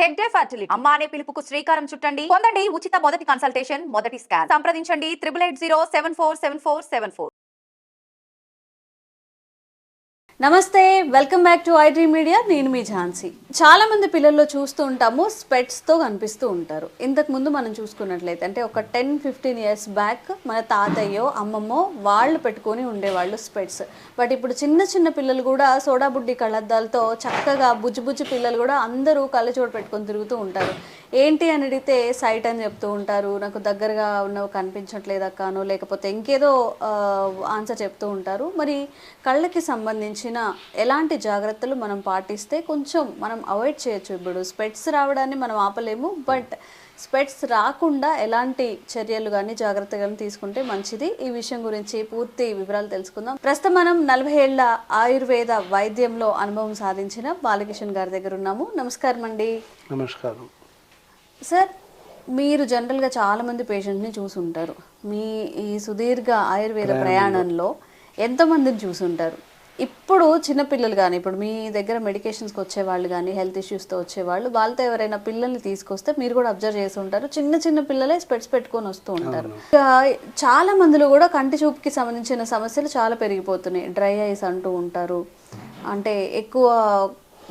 Hegde fertility అమ్మ అనే పిలుపుకు శ్రీకారం చుట్టండి. పొందండి ఉచిత మొదటి కన్సల్టేషన్ మొదటి స్కాన్ సంప్రదించండి. Triple eight zero seven four seven four seven four నమస్తే welcome back to IT media. నేను మీ ఝాన్సీ. చాలా మంది పిల్లల్లో చూస్తూ ఉంటాము స్పెట్స్తో కనిపిస్తూ ఉంటారు. ఇంతకు ముందు మనం చూసుకున్నట్లయితే అంటే ఒక టెన్ ఫిఫ్టీన్ ఇయర్స్ బ్యాక్ మన తాతయ్యో అమ్మమ్మో వాళ్ళు పెట్టుకొని ఉండేవాళ్ళు స్పెట్స్. బట్ ఇప్పుడు చిన్న చిన్న పిల్లలు కూడా సోడా బుడ్డి కళ్ళద్దాలతో చక్కగా బుజ్జి బుజ్జి పిల్లలు కూడా అందరూ కళ్ళజోడు పెట్టుకొని తిరుగుతూ ఉంటారు. ఏంటి అని అడిగితే సైట్ అని చెప్తూ ఉంటారు. నాకు దగ్గరగా ఉన్నవి కనిపించట్లేదు అక్కనో లేకపోతే ఇంకేదో ఆన్సర్ చెప్తూ ఉంటారు. మరి కళ్ళకి సంబంధించిన ఎలాంటి జాగ్రత్తలు మనం పాటిస్తే కొంచెం మనం అవాయిడ్ చేయొచ్చు. ఇప్పుడు స్పెట్స్ రావడాన్ని మనం ఆపలేము బట్ స్పెట్స్ రాకుండా ఎలాంటి చర్యలు కానీ జాగ్రత్తగా కానీ తీసుకుంటే మంచిది. ఈ విషయం గురించి పూర్తి వివరాలు తెలుసుకుందాం. ప్రస్తుతం మనం నలభై ఏళ్ళ ఆయుర్వేద వైద్యంలో అనుభవం సాధించిన బాలకిషన్ గారి దగ్గర ఉన్నాము. నమస్కారం అండి నమస్కారం. సార్ మీరు జనరల్గా చాలా మంది పేషెంట్ని చూసుంటారు. మీ ఈ సుదీర్ఘ ఆయుర్వేద ప్రయాణంలో. ఎంతమందిని చూసుంటారు? ఇప్పుడు చిన్నపిల్లలు కానీ ఇప్పుడు మీ దగ్గర మెడికేషన్స్కి వచ్చేవాళ్ళు కానీ హెల్త్ ఇష్యూస్తో వచ్చేవాళ్ళు వాళ్ళతో ఎవరైనా పిల్లల్ని తీసుకొస్తే మీరు కూడా అబ్జర్వ్ చేసి ఉంటారు. చిన్న చిన్న పిల్లలే స్పెట్స్ పెట్టుకొని వస్తూ ఉంటారు. చాలా మందిలో కూడా కంటి చూపుకి సంబంధించిన సమస్యలు చాలా పెరిగిపోతున్నాయి. డ్రై ఐస్ అంటూ ఉంటారు. అంటే ఎక్కువ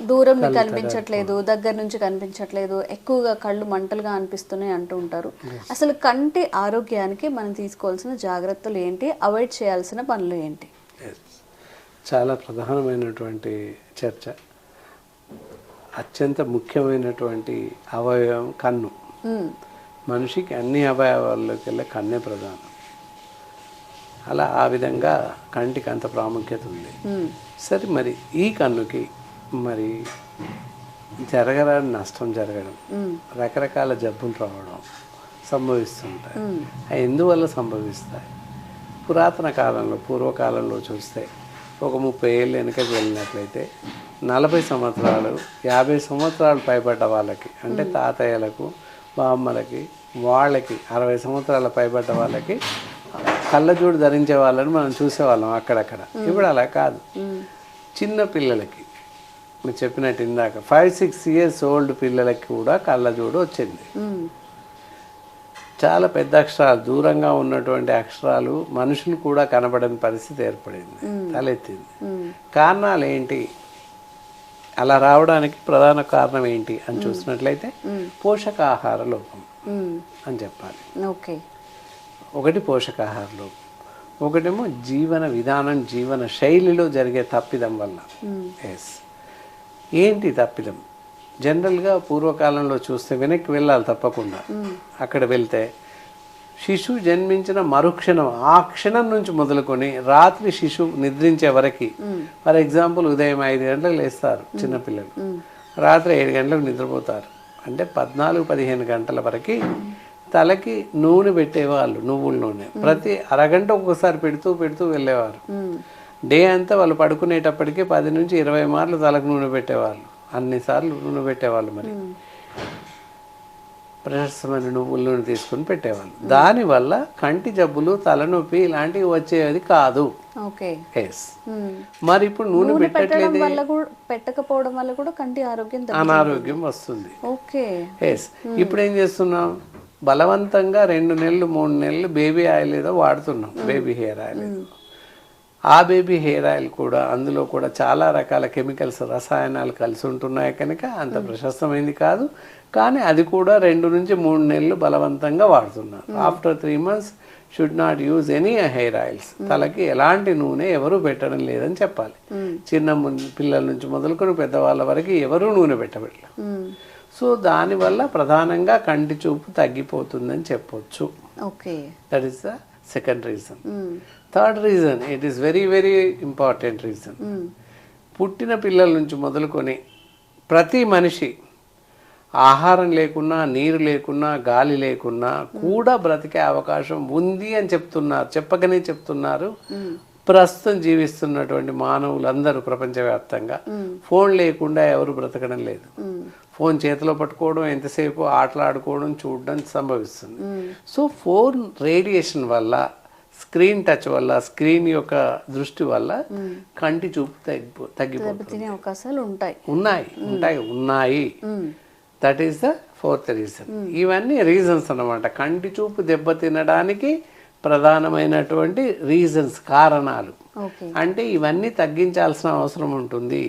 దూరం కనిపించట్లేదు దగ్గర నుంచి కనిపించట్లేదు ఎక్కువగా కళ్ళు మంటలుగా అనిపిస్తున్నాయి అంటూ ఉంటారు. అసలు కంటి ఆరోగ్యానికి మనం తీసుకోవాల్సిన జాగ్రత్తలు ఏంటి? అవాయిడ్ చేయాల్సిన పనులు ఏంటి. చాలా ప్రధానమైనటువంటి చర్చ. అత్యంత ముఖ్యమైనటువంటి అవయవం కన్ను. మ్మ్. మనిషికి అన్ని అవయవాల్లోకి వెళ్ళే కన్నే ప్రధానం. అలా ఆ విధంగా కంటికి అంత ప్రాముఖ్యత ఉంది. మ్మ్. సరే మరి ఈ కన్నుకి మరి జరగరాని నష్టం జరగడం. రకరకాల జబ్బులు రావడం సంభవిస్తుంటాయి. అవి ఎందువల్ల సంభవిస్తాయి? పురాతన కాలంలో పూర్వకాలంలో చూస్తే ఒక ముప్పై ఏళ్ళు వెనుకకి వెళ్ళినట్లయితే నలభై సంవత్సరాలు యాభై సంవత్సరాలు పైబడ్డ వాళ్ళకి అంటే తాతయ్యలకు బామ్మలకి వాళ్ళకి అరవై సంవత్సరాల పైబడ్డ వాళ్ళకి కళ్ళజోడు ధరించే వాళ్ళని మనం చూసేవాళ్ళం అక్కడక్కడ. ఇప్పుడు అలా కాదు. చిన్న పిల్లలకి మీరు చెప్పినట్టు ఇందాక ఫైవ్ సిక్స్ ఇయర్స్ ఓల్డ్ పిల్లలకి కూడా కళ్ళజోడు వచ్చింది. చాలా పెద్ద అక్షరాలు దూరంగా ఉన్నటువంటి అక్షరాలు మనుషులు కూడా కనబడని పరిస్థితి ఏర్పడింది తలెత్తింది. కారణాలు ఏంటి అలా రావడానికి ప్రధాన కారణం ఏంటి అని చూసినట్లయితే పోషకాహార లోపం. అని చెప్పాలి. ఓకే. ఒకటి పోషకాహార లోపం ఒకటేమో జీవన విధానం జీవన శైలిలో జరిగే తప్పిదం వల్ల. ఎస్ ఏంటి తప్పిదం జనరల్గా పూర్వకాలంలో చూస్తే వెనక్కి వెళ్ళాలి తప్పకుండా. అక్కడ వెళ్తే శిశువు జన్మించిన మరుక్షణం ఆ క్షణం నుంచి మొదలుకొని రాత్రి శిశువు నిద్రించే వరకు. ఫర్ ఎగ్జాంపుల్ ఉదయం ఐదు గంటలకు లేస్తారు చిన్నపిల్లలు. రాత్రి ఏడు గంటలకు నిద్రపోతారు. అంటే పద్నాలుగు పదిహేను గంటల వరకు తలకి నూనె పెట్టేవాళ్ళు నువ్వుల నూనె. ప్రతి అరగంట ఒక్కొక్కసారి పెడుతూ పెడుతూ వెళ్ళేవారు. డే అంతా వాళ్ళు పడుకునేటప్పటికి పది నుంచి ఇరవై మార్లు తలకు నూనె పెట్టేవాళ్ళు. అన్నిసార్లు నూనె పెట్టేవాళ్ళు మరి. ప్రశస్తమైన నువ్వుల నూనె తీసుకుని పెట్టేవాళ్ళు. దానివల్ల కంటి జబ్బులు తలనొప్పి ఇలాంటివి వచ్చేది కాదు. ఎస్. మరి ఇప్పుడు నూనె పెట్టట్లేదు? పెట్టకపోవడం వల్ల కూడా కంటి ఆరోగ్యం అనారోగ్యం వస్తుంది. ఓకే. ఎస్ ఇప్పుడు ఏం చేస్తున్నాం? బలవంతంగా రెండు నెలలు మూడు నెలలు బేబీ ఆయిల్ ఏదో వాడుతున్నాం. బేబీ హెయిర్ ఆయిల్ ఏదో. ఆ బేబీ హెయిర్ ఆయిల్ కూడా అందులో కూడా చాలా రకాల కెమికల్స్ రసాయనాలు కలిసి ఉంటున్నాయి కనుక అంత ప్రశస్తమైంది కాదు. కానీ అది కూడా రెండు నుంచి మూడు నెలలు బలవంతంగా వాడుతున్నారు. After three months should not use any hair oils తలకి ఎలాంటి నూనె ఎవరు పెట్టడం లేదని చెప్పాలి. చిన్న ము- పిల్లల నుంచి మొదలుకొని పెద్దవాళ్ళ వరకు ఎవరు నూనె పెట్టబెట్టలేదు మ్మ్. సో దానివల్ల ప్రధానంగా కంటి చూపు తగ్గిపోతుందని చెప్పొచ్చు. Okay that is the second reason. Third reason it is very very important reason. పుట్టిన పిల్లల నుంచి మొదలుకొని ప్రతి మనిషి ఆహారం లేకున్నా నీరు లేకున్నా గాలి లేకున్నా కూడా బ్రతికే అవకాశం ఉంది అని చెప్తున్నారు చెప్పకనే చెప్తున్నారు. ప్రస్తుతం జీవిస్తున్నటువంటి మానవులందరూ ప్రపంచవ్యాప్తంగా ఫోన్ లేకుండా ఎవరు బ్రతకడం లేదు. ఫోన్ చేతిలో పట్టుకోవడం ఎంతసేపు ఆటలాడుకోవడం చూడడం సంభవిస్తుంది. సో ఫోన్ రేడియేషన్ వల్ల స్క్రీన్ టచ్ వల్ల స్క్రీన్ యొక్క దృష్టి వల్ల కంటి చూపు తగ్గిపో తగ్గిపోతుంది. దెబ్బతినే అవకాశాలు ఉంటాయి. ఉన్నాయి ఉంటాయి ఉన్నాయి. That is the fourth reason ఇవన్నీ రీజన్స్ అన్నమాట. కంటి చూపు దెబ్బతినడానికి ప్రధానమైనటువంటి రీజన్స్ కారణాలు. అంటే ఇవన్నీ తగ్గించాల్సిన అవసరం ఉంటుంది.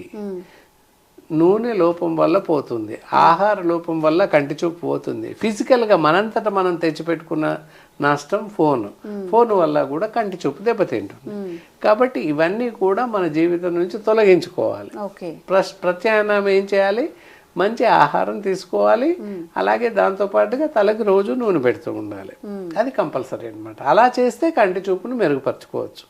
నూనె లోపం వల్ల పోతుంది. ఆహార లోపం వల్ల కంటి చూపు పోతుంది. ఫిజికల్గా మనంతట మనం తెచ్చిపెట్టుకున్న నష్టం ఫోన్. ఫోన్ వల్ల కూడా కంటి చూపు దెబ్బతింటుంది. కాబట్టి ఇవన్నీ కూడా మన జీవితం నుంచి తొలగించుకోవాలి. ప్రత్యామ్నాయం ఏం చేయాలి? మంచి ఆహారం తీసుకోవాలి. అలాగే దాంతో పాటుగా తలకి రోజు నూనె పెడుతూ ఉండాలి. అది కంపల్సరీ అన్నమాట. అలా చేస్తే కంటి చూపును మెరుగుపరచుకోవచ్చు.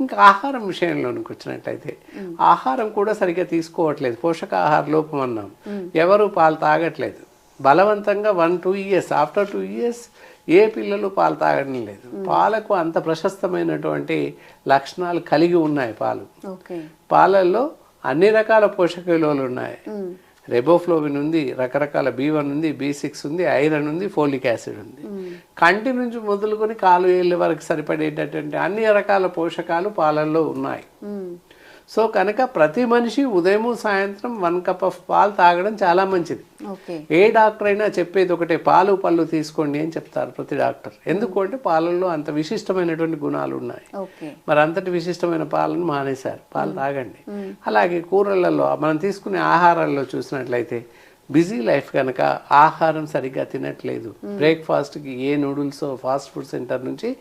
ఇంకా ఆహారం విషయంలోనికి వచ్చినట్లయితే ఆహారం కూడా సరిగ్గా తీసుకోవట్లేదు. పోషకాహార లోపం అన్నాం. ఎవరు పాలు తాగట్లేదు. బలవంతంగా one two years after two years ఏ పిల్లలు పాలు తాగడం లేదు. పాలకు అంత ప్రశస్తమైనటువంటి లక్షణాలు కలిగి ఉన్నాయి పాలు. పాలల్లో అన్ని రకాల పోషక విలువలు ఉన్నాయి రెబోఫ్లోవిన్ ఉంది రకరకాల బి వన్ ఉంది బి సిక్స్ ఉంది ఐరన్ ఉంది ఫోలిక్ యాసిడ్ ఉంది. కంటి నుంచి మొదలుకొని కాలు ఏళ్ళ వరకు సరిపడేటటువంటి అన్ని రకాల పోషకాలు పాలల్లో ఉన్నాయి. సో కనుక ప్రతి మనిషి ఉదయం సాయంత్రం వన్ కప్ ఆఫ్ పాలు తాగడం చాలా మంచిది. ఏ డాక్టర్ అయినా చెప్పేది ఒకటే పాలు పళ్ళు తీసుకోండి అని చెప్తారు ప్రతి డాక్టర్. ఎందుకు అంటే పాలల్లో అంత విశిష్టమైనటువంటి గుణాలు ఉన్నాయి. మరి అంతటి విశిష్టమైన పాలను మానేశారు. పాలు తాగండి. అలాగే కూరలలో మనం తీసుకునే ఆహారాల్లో చూసినట్లయితే బిజీ లైఫ్ కనుక ఆహారం సరిగ్గా తినట్లేదు. బ్రేక్ఫాస్ట్కి ఏ నూడిల్స్ ఫాస్ట్ ఫుడ్ సెంటర్ నుంచి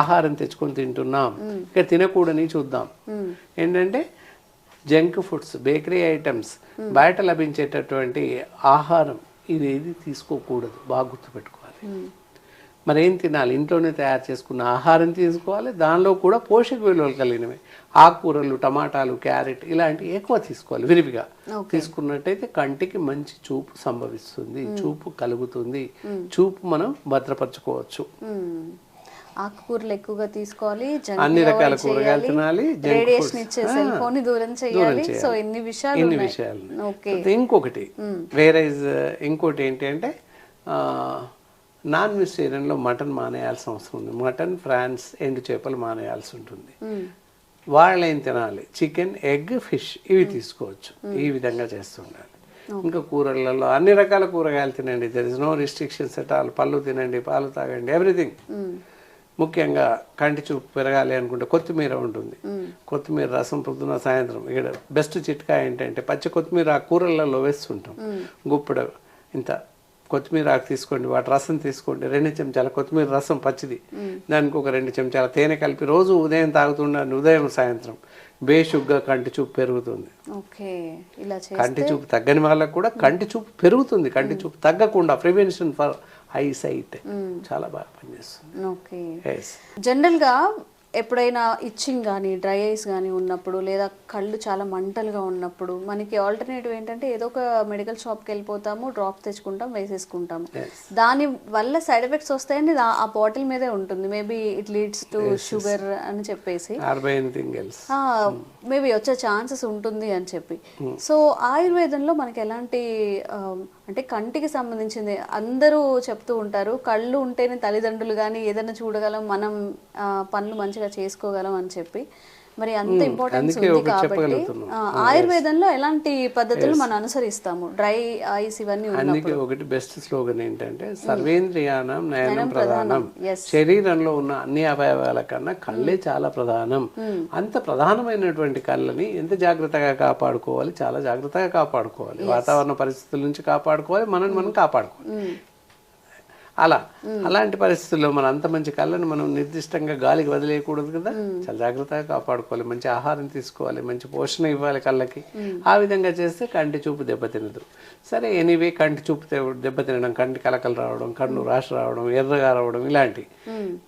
ఆహారం తెచ్చుకొని తింటున్నాం. ఇక తినకూడని చూద్దాం. ఏంటంటే జంక్ ఫుడ్స్ బేకరీ ఐటమ్స్ బయట లభించేటటువంటి ఆహారం ఇది ఏది తీసుకోకూడదు. బాగా గుర్తుపెట్టుకోవాలి. మరి ఏం తినాలి? ఇంట్లోనే తయారు చేసుకున్న ఆహారం తీసుకోవాలి దానిలో కూడా పోషక విలువలు కలిగినవి. ఆకుకూరలు టమాటాలు క్యారెట్ ఇలాంటివి ఎక్కువ తీసుకోవాలి విరివిగా. తీసుకున్నట్టయితే కంటికి మంచి చూపు సంభవిస్తుంది చూపు కలుగుతుంది. చూపు మనం భద్రపరచుకోవచ్చు. ఆకుకూరలు ఎక్కువగా తీసుకోవాలి అన్ని రకాల కూరగాయలు తినాలి రేడియేషన్ ఇచ్చే సెల్ ఫోన్ దూరం చేయాలి. సో ఎన్ని విషయాలు ఉన్నాయి. విషయాలు ఇంకొకటి వేరే ఇంకోటి ఏంటి అంటే నాన్ వెజిటేరియన్లో మటన్ మానేయాల్సిన అవసరం ఉంది. మటన్ ఫ్రాన్స్ ఎండు చేపలు మానేయాల్సి ఉంటుంది. వాళ్ళు ఏం తినాలి? చికెన్ ఎగ్ ఫిష్ ఇవి తీసుకోవచ్చు. ఈ విధంగా చేస్తుండాలి. ఇంకా కూరలలో అన్ని రకాల కూరగాయలు తినండి. There is no restrictions at all పళ్ళు తినండి పాలు తాగండి ఎవ్రీథింగ్ ముఖ్యంగా కంటి చూపు పెరగాలి అనుకుంటే కొత్తిమీర ఉంటుంది. కొత్తిమీర రసం పొద్దున సాయంత్రం. ఇక్కడ బెస్ట్ చిట్కా ఏంటంటే పచ్చి కొత్తిమీర ఆ కూరలలో వేస్తుంటాం. గుప్పుడు ఇంత కొత్తిమీర ఆకు తీసుకోండి వాటి రసం తీసుకోండి. రెండు చెంచాల కొత్తిమీర రసం పచ్చిది. దానికి ఒక రెండు చెంచాల తేనె కలిపి రోజు ఉదయం తాగుతుండండి ఉదయం సాయంత్రం బేషుగ్గా కంటి చూపు పెరుగుతుంది. కంటి చూపు తగ్గని వాళ్ళకు కూడా కంటి చూపు పెరుగుతుంది. కంటి చూపు తగ్గకుండా ప్రివెన్షన్ ఫర్ ఐ సైట్ చాలా బాగా పనిచేస్తుంది. ఓకే. ఎస్ జనరల్గా ఎప్పుడైనా ఇచ్చింగ్ కానీ డ్రై ఐస్ కానీ ఉన్నప్పుడు లేదా కళ్ళు చాలా మంటలుగా ఉన్నప్పుడు మనకి ఆల్టర్నేటివ్ ఏంటంటే ఏదో ఒక మెడికల్ షాప్కి వెళ్ళిపోతాము డ్రాప్ తెచ్చుకుంటాం వేసేసుకుంటాము. దాని వల్ల సైడ్ ఎఫెక్ట్స్ వస్తాయని ఆ బాటిల్ మీదే ఉంటుంది. Maybe it leads to sugar అని చెప్పేసి. మేబీ వచ్చే ఛాన్సెస్ ఉంటుంది అని చెప్పి. సో ఆయుర్వేదంలో మనకి ఎలాంటి అంటే కంటికి సంబంధించింది అందరూ చెప్తూ ఉంటారు. కళ్ళు ఉంటేనే తల్లిదండ్రులు కానీ ఏదైనా చూడగలం. మనం పనులు మంచిగా చేసుకోగలం అని చెప్పి. మరి అంత ఇంపార్టెన్స్ ఉంది కాబట్టి ఆయుర్వేదంలో ఎలాంటి పద్ధతులు మనం అనుసరిస్తాము? డ్రై ఐస్ ఇవన్నీ అందుకే ఒకటి బెస్ట్ స్లోగన్ ఏంటంటే సర్వేంద్రియానం నయనం ప్రధానం. శరీరంలో ఉన్న అన్ని అవయవాల కన్నా కళ్ళే చాలా ప్రధానం. అంత ప్రధానమైనటువంటి కళ్ళని ఎంత జాగ్రత్తగా కాపాడుకోవాలి? చాలా జాగ్రత్తగా కాపాడుకోవాలి. వాతావరణ పరిస్థితుల నుంచి కాపాడుకోవాలి. మనల్ని మనం కాపాడుకోవాలి. అలా. అలాంటి పరిస్థితుల్లో మన అంత మంచి కళ్ళని మనం నిర్దిష్టంగా గాలికి వదిలేయకూడదు కదా. చాలా జాగ్రత్తగా కాపాడుకోవాలి మంచి ఆహారం తీసుకోవాలి మంచి పోషణ ఇవ్వాలి కళ్ళకి. ఆ విధంగా చేస్తే కంటి చూపు దెబ్బతినదు. సరే ఎనీవే కంటి చూపు దెబ్బ- దెబ్బతినడం కంటి కలకలు రావడం కన్ను రాష్ రావడం ఎర్రగా రావడం ఇలాంటి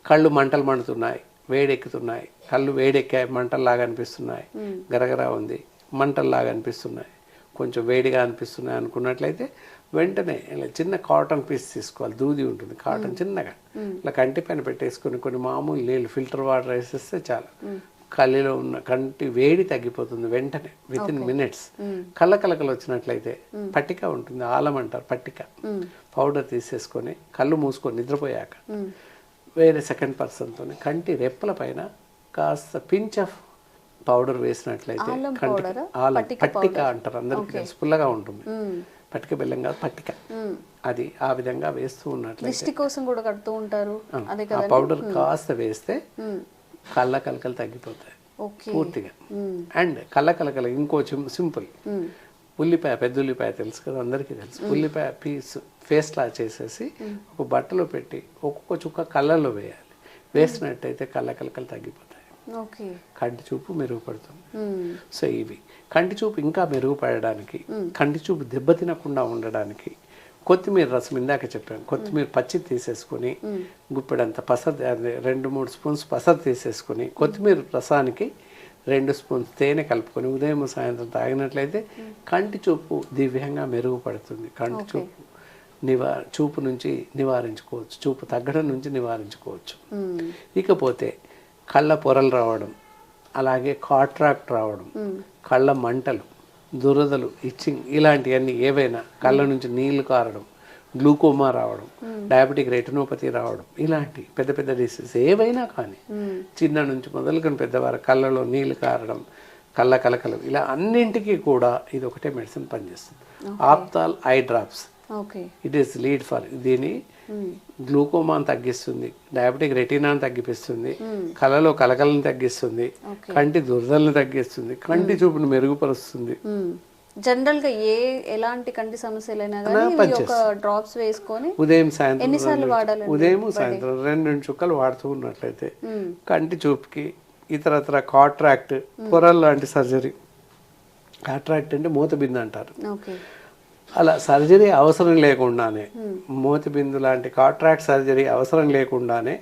కళ్ళు మంటలు మండుతున్నాయి వేడెక్కుతున్నాయి కళ్ళు వేడెక్కాయి మంటల్లాగా అనిపిస్తున్నాయి గరగరా ఉంది మంటల్లాగా అనిపిస్తున్నాయి కొంచెం వేడిగా అనిపిస్తున్నాయి అనుకున్నట్లయితే వెంటనే ఇలా చిన్న కాటన్ పీస్ తీసుకోవాలి. దూది ఉంటుంది. కాటన్ చిన్నగా. ఇలా కంటి పైన పెట్టేసుకొని కొన్ని మామూలు నీళ్ళు ఫిల్టర్ వాటర్ వేసేస్తే చాలు. కళ్ళలో ఉన్న కంటి వేడి తగ్గిపోతుంది వెంటనే విత్ ఇన్ మినిట్స్ కళ్ళ కలకలు వచ్చినట్లయితే పట్టిక ఉంటుంది. ఆలం అంటారు పట్టిక. పౌడర్ తీసేసుకొని కళ్ళు మూసుకొని నిద్రపోయాక వేరే సెకండ్ పర్సన్తో కంటి రెప్పల పైన కాస్త పించ్ ఆఫ్ పౌడర్ వేసినట్లయితే పౌడరా? ఆలం పట్టిక. అంటారు అందరికీ తెలుసు. పుల్లగా ఉంటుంది. పట్టిక బెల్లం కాదు పట్టిక. అది ఆ విధంగా వేస్తూ ఉన్నట్లయితే కోసం కూడా కడుతూ ఉంటారు. ఆ పౌడర్ కాస్త వేస్తే కళ్ళ కలకలు తగ్గిపోతాయి. పూర్తిగా. అండ్ కళ్ళ కలకలు ఇంకో సింపుల్. ఉల్లిపాయ పెద్ద ఉల్లిపాయ తెలుసు కదా అందరికీ తెలుసు. ఉల్లిపాయ పీస్ ఫేస్ లా చేసేసి ఒక బట్టలో పెట్టి ఒక్కొక్క చుక్క కళ్ళల్లో వేయాలి. వేసినట్టయితే కళ్ళ కలకలు తగ్గిపోతాయి. ఓకే కంటి చూపు మెరుగుపడుతుంది. సో ఇవి. కంటి చూపు ఇంకా మెరుగుపడడానికి కంటి చూపు దెబ్బతినకుండా ఉండడానికి కొత్తిమీర రసం ఇందాక చెప్పాను. కొత్తిమీర పచ్చి తీసేసుకొని గుప్పెడంత పసరు రెండు మూడు స్పూన్స్ పసరు తీసేసుకొని కొత్తిమీర రసానికి రెండు స్పూన్స్ తేనె కలుపుకొని ఉదయం సాయంత్రం తాగినట్లయితే కంటి చూపు దివ్యంగా మెరుగుపడుతుంది. కంటి చూపు నివా చూపు నుంచి నివారించుకోవచ్చు. చూపు తగ్గడం నుంచి నివారించుకోవచ్చు. ఇకపోతే కళ్ళ పొరలు రావడం అలాగే కాట్రాక్ట్ రావడం కళ్ళ మంటలు దురదలు ఇచ్చింగ్ ఇలాంటివన్నీ ఏవైనా కళ్ళ నుంచి నీళ్ళు కారడం గ్లూకోమా రావడం డయాబెటిక్ రెటినోపతి రావడం ఇలాంటి పెద్ద పెద్ద డిసీజ్ ఏవైనా కానీ చిన్న నుంచి మొదలుకొని పెద్దవారు కళ్ళలో నీళ్ళు కారడం కళ్ళ కలకలు ఇలా అన్నింటికీ కూడా ఇది ఒకటే మెడిసిన్ పనిచేస్తుంది. Ophthal eye drops. It is lead for దీని గ్లూకోమాన్ తగ్గిస్తుంది డయాబెటిక్ రెటీనాను తగ్గిపిస్తుంది కళ్ళలో కలకలను తగ్గిస్తుంది కంటి దురదలను తగ్గిస్తుంది కంటి చూపును మెరుగుపరుస్తుంది. జనరల్గా ఏ ఎలాంటి కంటి సమస్యలైనా కానీ ఇవి ఒక డ్రాప్స్ వేసుకొని ఉదయం సాయంత్రం ఎన్నిసార్లు ఉదయం సాయంత్రం రెండు రెండు చుక్కలు వాడుతూ ఉన్నట్లయితే కంటి చూపుకి ఇతరత్ర కాట్రాక్ట్ పొరల్ లాంటి సర్జరీ. కాట్రాక్ట్ అంటే మూతబిందు అంటారు. అలా సర్జరీ అవసరం లేకుండానే మోతిబిందు లాంటి కాట్రాక్ట్ సర్జరీ అవసరం లేకుండానే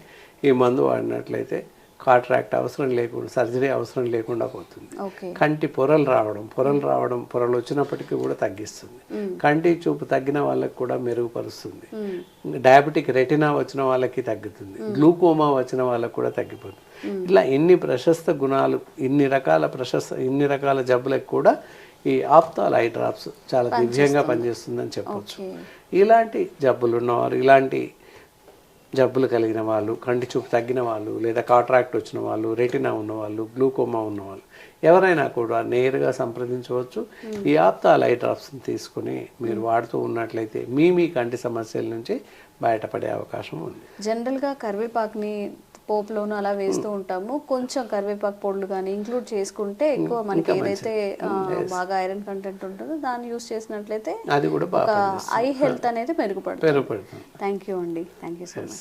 ఈ మందు వాడినట్లయితే కాట్రాక్ట్ అవసరం లేకుండా సర్జరీ అవసరం లేకుండా పోతుంది. కంటి పొరలు రావడం పొరలు రావడం పొరలు వచ్చినప్పటికీ కూడా తగ్గిస్తుంది. కంటి చూపు తగ్గిన వాళ్ళకి కూడా మెరుగుపరుస్తుంది. డయాబెటిక్ రెటినా వచ్చిన వాళ్ళకి తగ్గుతుంది. గ్లూకోమా వచ్చిన వాళ్ళకి కూడా తగ్గిపోతుంది. ఇలా ఎన్ని ప్రశస్త గుణాలు ఇన్ని రకాల ప్రశస్త ఇన్ని రకాల జబ్బులకు కూడా ఈ ఆప్తాల్ ఐ డ్రాప్స్ చాలా దివ్యంగా పనిచేస్తుందని చెప్పొచ్చు. ఇలాంటి జబ్బులు ఉన్నవారు ఇలాంటి జబ్బులు కలిగిన వాళ్ళు కంటి చూపు తగ్గిన వాళ్ళు లేదా కాట్రాక్ట్ వచ్చిన వాళ్ళు రెటినా ఉన్నవాళ్ళు గ్లూకోమా ఉన్నవాళ్ళు ఎవరైనా కూడా నేరుగా సంప్రదించవచ్చు. ఈ ఆప్తాల్ ఐ డ్రాప్స్ని తీసుకుని మీరు వాడుతూ ఉన్నట్లయితే మీ మీ కంటి సమస్యల నుంచి బయటపడే అవకాశం ఉంది. జనరల్గా కరివేపాకుని పోపులోను అలా వేస్తూ ఉంటాము. కొంచెం కరివేపాకు పొడులు కానీ ఇంక్లూడ్ చేసుకుంటే ఎక్కువ మనకి ఏదైతే ఆ, బాగా ఐరన్ కంటెంట్ ఉంటుందో దాన్ని యూస్ చేసినట్లయితే అది కూడా ఐ హెల్త్ అనేది మెరుగుపడుతుంది. మెరుగుపడుతుంది. థ్యాంక్ యూ అండి. Thank you so much